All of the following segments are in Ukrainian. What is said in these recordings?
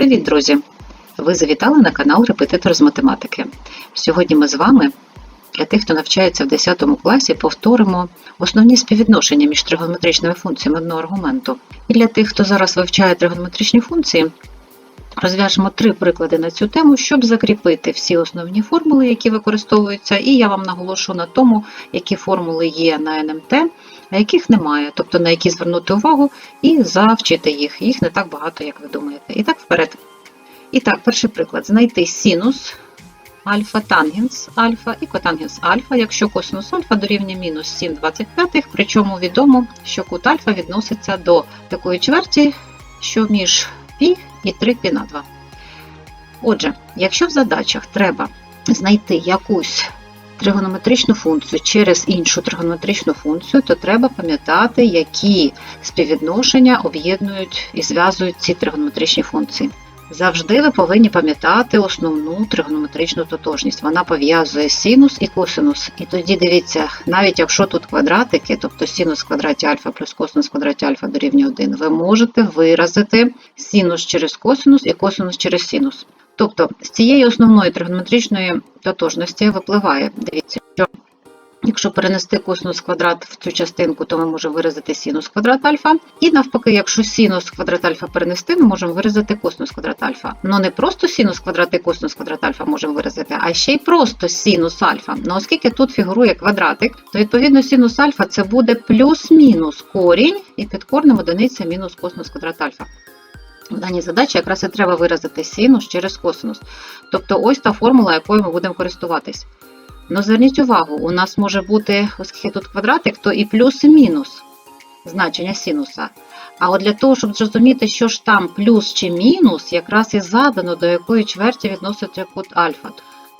Привіт, друзі! Ви завітали на канал Репетитор з математики. Сьогодні ми з вами, для тих, хто навчається в 10 класі, повторимо основні співвідношення між тригонометричними функціями одного аргументу. І для тих, хто зараз вивчає тригонометричні функції, розв'яжемо три приклади на цю тему, щоб закріпити всі основні формули, які використовуються, і я вам наголошу на тому, які формули є на НМТ, а яких немає, тобто на які звернути увагу і завчити їх. Їх не так багато, як ви думаєте. І так вперед. І так, перший приклад: знайти синус альфа, тангенс альфа і котангенс альфа, якщо косинус альфа дорівнює мінус 7,25, причому відомо, що кут альфа відноситься до такої чверті, що між π і 3 π на 2. Отже, якщо в задачах треба знайти якусь тригонометричну функцію через іншу тригонометричну функцію, то треба пам'ятати, які співвідношення об'єднують і зв'язують ці тригонометричні функції. Завжди ви повинні пам'ятати основну тригонометричну тотожність. Вона пов'язує синус і косинус. І тоді дивіться, навіть якщо тут квадратики, тобто синус в квадраті альфа плюс косинус в квадраті альфа дорівнює 1, ви можете виразити синус через косинус і косинус через синус. Тобто з цієї основної тригонометричної тотожності випливає, дивіться, що якщо перенести косинус квадрат в цю частинку, то ми можемо виразити синус квадрат альфа. І навпаки, якщо синус квадрат альфа перенести, ми можемо виразити косинус квадрат альфа. Ну не просто синус квадрат і косинус квадрат альфа можемо виразити, а ще й просто синус альфа. Ну оскільки тут фігурує квадратик, то відповідно синус альфа це буде плюс-мінус корінь, і під корнем одиниця мінус косинус квадрат альфа. В даній задачі якраз і треба виразити синус через косинус. Тобто ось та формула, якою ми будемо користуватись. Ну, зверніть увагу, у нас може бути, оскільки тут квадратик, то і плюс, і мінус значення синуса. А от для того, щоб зрозуміти, що ж там плюс чи мінус, якраз і задано, до якої чверті відноситься кут альфа.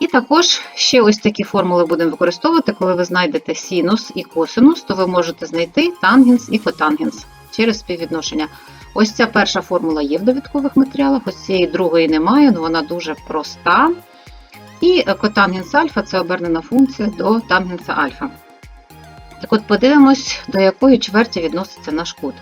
І також ще ось такі формули будемо використовувати, коли ви знайдете синус і косинус, то ви можете знайти тангенс і котангенс через співвідношення. Ось ця перша формула є в довідкових матеріалах, ось цієї другої немає, але вона дуже проста. І котангенс альфа це обернена функція до тангенса альфа. Так от подивимось, до якої чверті відноситься наш кут.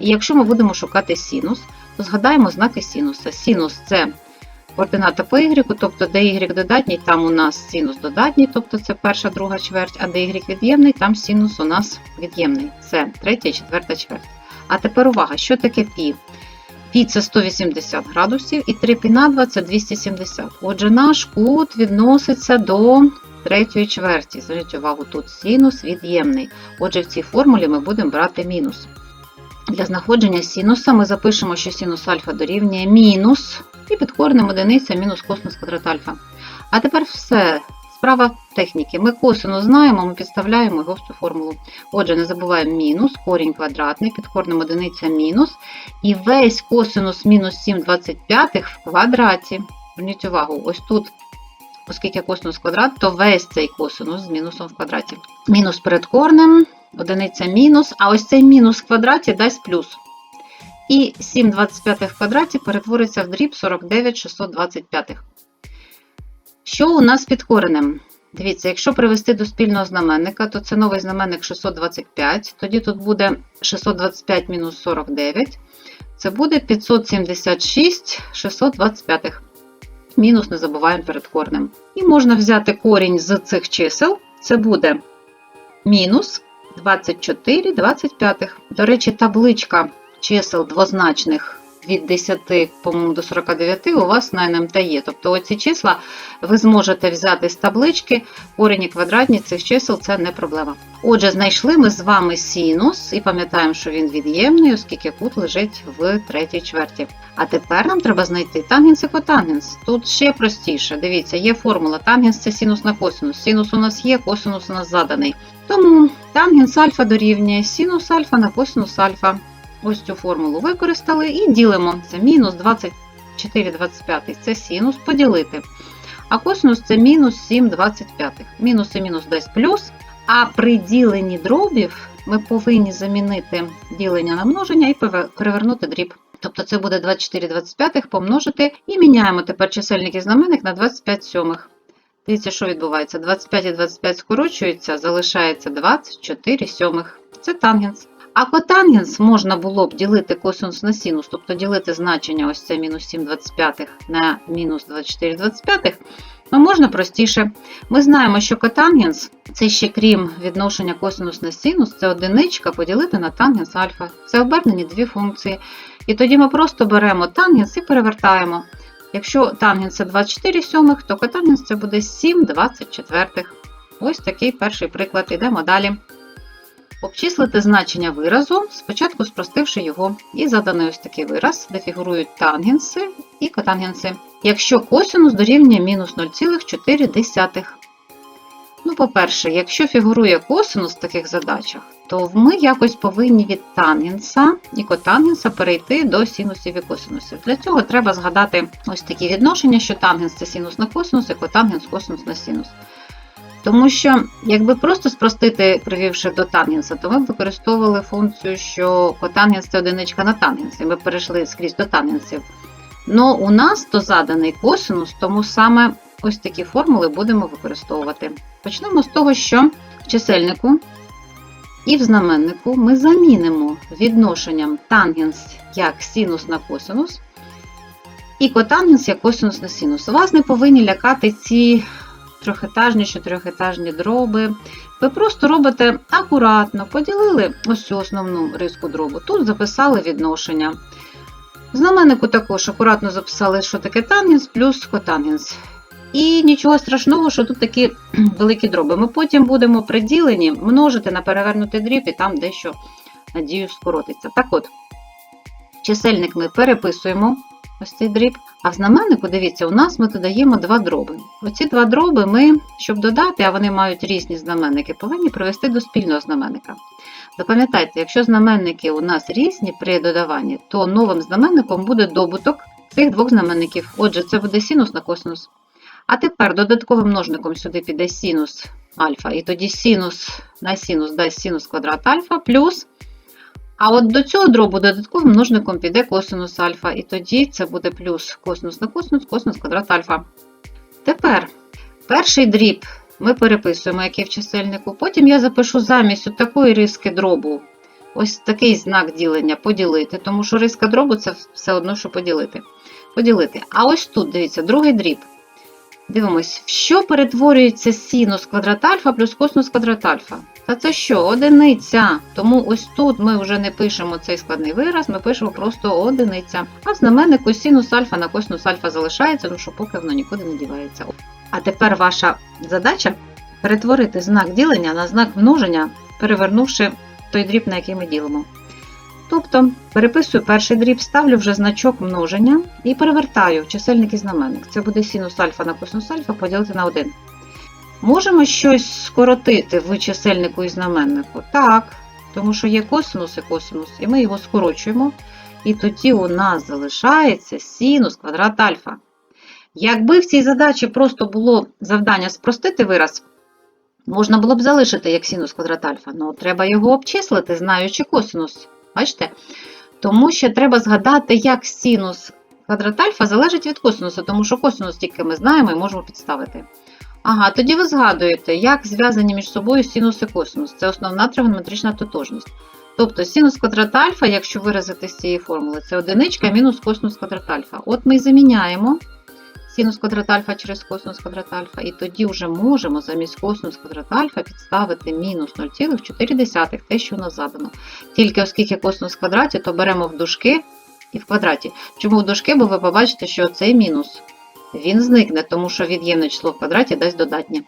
І якщо ми будемо шукати синус, то згадаємо знаки синуса. Синус це координата по y, тобто де додатній, там у нас синус додатній, тобто це перша, друга чверть, а де від'ємний, там синус у нас від'ємний. Це третя і четверта чверть. А тепер увага, що таке пі? Пі це 180 градусів і 3 пі на 2 це 270. Отже, наш кут відноситься до третьої чверті. Зверніть увагу, тут синус від'ємний. Отже, в цій формулі ми будемо брати мінус. Для знаходження синуса ми запишемо, що синус альфа дорівнює мінус, і під коренем одиниця мінус косинус квадрат альфа. А тепер все. Справа техніки. Ми косинус знаємо, ми підставляємо його в цю формулу. Отже, не забуваємо мінус, корінь квадратний, під корнем одиниця мінус. І весь косинус мінус 7,25 в квадраті. Зверніть увагу, ось тут, оскільки косинус квадрат, то весь цей косинус з мінусом в квадраті. Мінус перед корнем, одиниця мінус, а ось цей мінус в квадраті дасть плюс. І 7,25 в квадраті перетвориться в дріб 49,625. Що у нас під коренем? Дивіться, якщо привести до спільного знаменника, то це новий знаменник 625. Тоді тут буде 625 мінус 49. Це буде 576 625. Мінус не забуваємо перед корнем. І можна взяти корінь з цих чисел. Це буде мінус 24 25. До речі, табличка чисел двозначних від 10, по-моєму, до 49 у вас на НМТ є. Тобто оці числа ви зможете взяти з таблички, корені квадратні цих чисел це не проблема. Отже, знайшли ми з вами синус і пам'ятаємо, що він від'ємний, оскільки кут лежить в третій чверті. А тепер нам треба знайти тангенс і котангенс. Тут ще простіше. Дивіться, є формула. Тангенс це синус на косинус. Синус у нас є, косинус у нас заданий. Тому тангенс альфа дорівнює синус альфа на косинус альфа. Ось цю формулу використали і ділимо. Це мінус 24,25 це синус поділити. А косинус це мінус 7,25. Мінус і мінус дасть плюс. А при діленні дробів ми повинні замінити ділення на множення і перевернути дріб. Тобто це буде 24,25 помножити і міняємо тепер чисельник і знаменник на 25 сьомих. Дивіться, що відбувається. 25 і 25 скорочуються, залишається 24 сьомих. Це тангенс. А котангенс можна було б ділити косинус на синус, тобто ділити значення ось це мінус 7,25 на мінус 24,25, ну можна простіше. Ми знаємо, що котангенс це ще крім відношення косинус на синус, це одиничка поділити на тангенс альфа. Це обернені дві функції. І тоді ми просто беремо тангенс і перевертаємо. Якщо тангенс це 24 сьомих, то котангенс це буде 7 24. Ось такий перший приклад. Ідемо далі. Обчислити значення виразу, спочатку спростивши його, і заданий ось такий вираз, де фігурують тангенси і котангенси. Якщо косинус дорівнює мінус 0,4. Ну, по-перше, якщо фігурує косинус в таких задачах, то ми якось повинні від тангенса і котангенса перейти до синусів і косинусів. Для цього треба згадати ось такі відношення, що тангенс це синус на косинус, і котангенс косинус на синус. Тому що, якби просто спростити, привівши до тангенса, то ми б використовували функцію, що котангенс це одиничка на тангенс, і ми перейшли скрізь до тангенсів. Ну, у нас то заданий косинус, тому саме ось такі формули будемо використовувати. Почнемо з того, що в чисельнику і в знаменнику ми замінимо відношенням тангенс як синус на косинус, і котангенс як косинус на синус. Вас не повинні лякати ці трьохетажні, чотирьохетажні дроби. Ви просто робите акуратно, поділили ось цю основну риску дробу. Тут записали відношення. В знаменнику також акуратно записали, що таке тангенс плюс котангенс. І нічого страшного, що тут такі великі дроби. Ми потім будемо приділені множити на перевернутий дріб, і там дещо, надію, скоротиться. Так от, чисельник ми переписуємо ось цей дріб. А в знаменнику, дивіться, у нас ми додаємо два дроби. Оці два дроби ми, щоб додати, а вони мають різні знаменники, повинні привести до спільного знаменника. Запам'ятайте, якщо знаменники у нас різні при додаванні, то новим знаменником буде добуток цих двох знаменників. Отже, це буде синус на косинус. А тепер додатковим множником сюди піде синус альфа, і тоді синус на синус дасть синус квадрат альфа плюс. А от до цього дробу додатковим множником піде косинус альфа, і тоді це буде плюс косинус на косинус, косинус квадрат альфа. Тепер перший дріб ми переписуємо, який в чисельнику. Потім я запишу замість от такої риски дробу. Ось такий знак ділення поділити, тому що риска дробу це все одно, що поділити. поділити. А ось тут, дивіться, другий дріб. Дивимось, в що перетворюється синус квадрат альфа плюс косинус квадрат альфа. Та це що? Одиниця. Тому ось тут ми вже не пишемо цей складний вираз, ми пишемо просто одиниця. А в знаменнику синус альфа на косинус альфа залишається, ну що поки воно нікуди не дівається. А тепер ваша задача перетворити знак ділення на знак множення, перевернувши той дріб, на який ми ділимо. Тобто переписую перший дріб, ставлю вже значок множення і перевертаю чисельник і знаменник. Це буде синус альфа на косинус альфа поділити на 1. Можемо щось скоротити в чисельнику і знаменнику? Так, тому що є косинус і косинус, і ми його скорочуємо. І тоді у нас залишається синус квадрат альфа. Якби в цій задачі просто було завдання спростити вираз, можна було б залишити як синус квадрат альфа, але треба його обчислити, знаючи косинус. Бачите? Тому що треба згадати, як синус квадрат альфа залежить від косинусу, тому що косинус тільки ми знаємо і можемо підставити. Ага, тоді ви згадуєте, як зв'язані між собою синус і косинус. Це основна тригонометрична тотожність. Тобто синус квадрат альфа, якщо виразити з цієї формули, це одиничка мінус косинус квадрат альфа. От ми заміняємо синус квадрат альфа через косинус квадрат альфа, і тоді вже можемо замість косинус квадрат альфа підставити мінус 0,4, те, що у нас задано. Тільки оскільки косинус в квадраті, то беремо в дужки і в квадраті. Чому в дужки? Бо ви побачите, що цей мінус він зникне, тому що від'ємне число в квадраті дасть додатнє.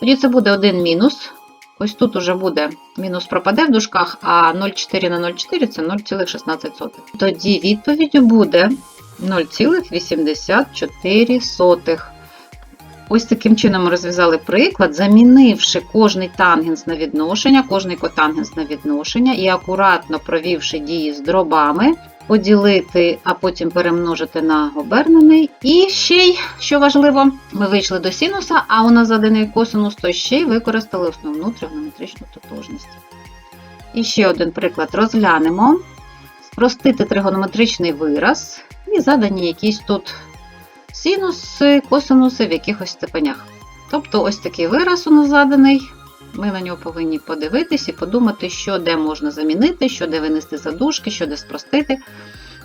Тоді це буде 1 мінус. Ось тут уже буде мінус пропаде в дужках, а 0,4 на 0,4 це 0,16. Тоді відповіддю буде 0,84. Ось таким чином ми розв'язали приклад, замінивши кожний тангенс на відношення, кожний котангенс на відношення і акуратно провівши дії з дробами, поділити, а потім перемножити на обернений. І ще й, що важливо, ми вийшли до синуса, а у нас заданий косинус, то ще й використали основну тригонометричну тотожність. І ще один приклад розглянемо. Спростити тригонометричний вираз і задані якісь тут синуси, косинуси в якихось степенях. Тобто ось такий вираз у нас заданий. Ми на нього повинні подивитись і подумати, що де можна замінити, що де винести задушки, що де спростити.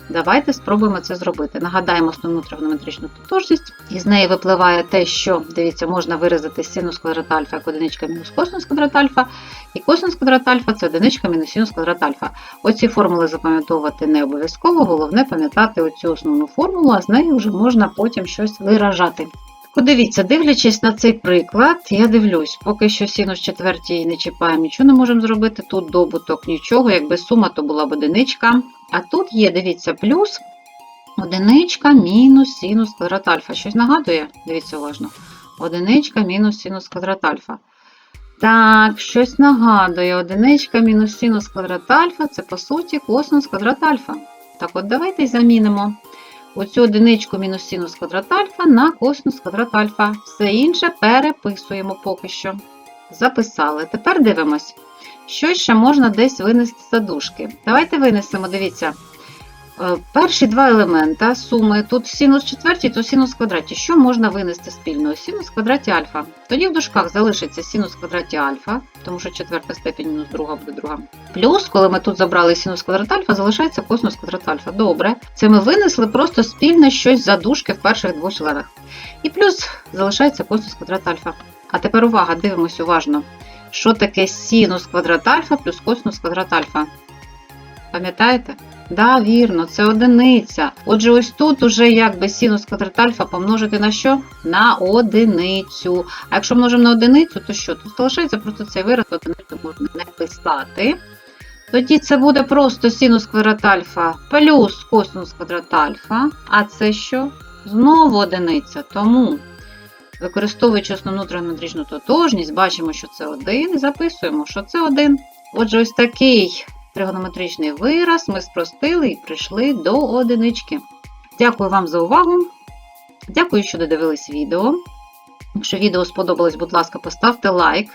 Давайте спробуємо це зробити. Нагадаємо основну тригонометричну тотожність. Із неї випливає те, що, дивіться, можна виразити синус квадрат альфа як одиничка мінус косинус квадрат альфа, і косинус квадрат альфа це одиничка мінус синус квадрат альфа. Оці формули запам'ятовувати не обов'язково, головне пам'ятати оцю основну формулу, а з нею вже можна потім щось виражати. Подивіться, дивлячись на цей приклад, я дивлюсь, поки що синус четвертій не чіпаємо, нічого не можемо зробити. Тут добуток нічого, якби сума, то була б одиничка. А тут є, дивіться, плюс одиничка мінус синус квадрат альфа. Щось нагадує? Дивіться уважно. Одиничка мінус синус квадрат альфа. Так, щось нагадує. Одиничка мінус синус квадрат альфа це по суті косинус квадрат альфа. Так от давайте замінимо оцю одиничку мінус синус квадрат альфа на косинус квадрат альфа. Все інше переписуємо поки що. Записали. Тепер дивимось. Що ще можна десь винести за дужки. Давайте винесемо, дивіться. Е, Перші два елемента суми, тут синус четвертій, то синус квадраті. Що можна винести спільного? Синус квадраті альфа. Тоді в дужках залишиться синус квадраті альфа, тому що четверта степінь мінус друга буде друга. Плюс, коли ми тут забрали синус квадрат альфа, залишається косинус квадрат альфа. Добре. Це ми винесли просто спільно щось за дужки в перших двох членах. І плюс залишається косинус квадрат альфа. А тепер увага, дивимось уважно. Що таке синус квадрат альфа плюс косинус квадрат альфа? Пам'ятаєте? Да, вірно, це одиниця. Отже, ось тут уже якби синус квадрат альфа помножити на що? На одиницю. А якщо множимо на одиницю, то що? Тут залишається просто цей вираз, одиницю можна не писати. Тоді це буде просто синус квадрат альфа плюс косинус квадрат альфа. А це що? Знову одиниця. Тому, використовуючи основну тригонометричну тотожність, бачимо, що це 1, і записуємо, що це 1. Отже, ось такий тригонометричний вираз ми спростили і прийшли до одинички. Дякую вам за увагу. Дякую, що додивились відео. Якщо відео сподобалось, будь ласка, поставте лайк.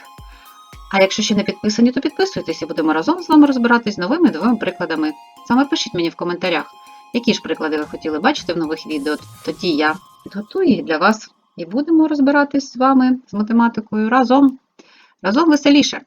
А якщо ще не підписані, то підписуйтесь і будемо разом з вами розбиратись з новими новими прикладами. Саме пишіть мені в коментарях, які ж приклади ви хотіли бачити в нових відео. Тоді я підготую їх для вас і будемо розбиратись з вами з математикою разом. Разом веселіше!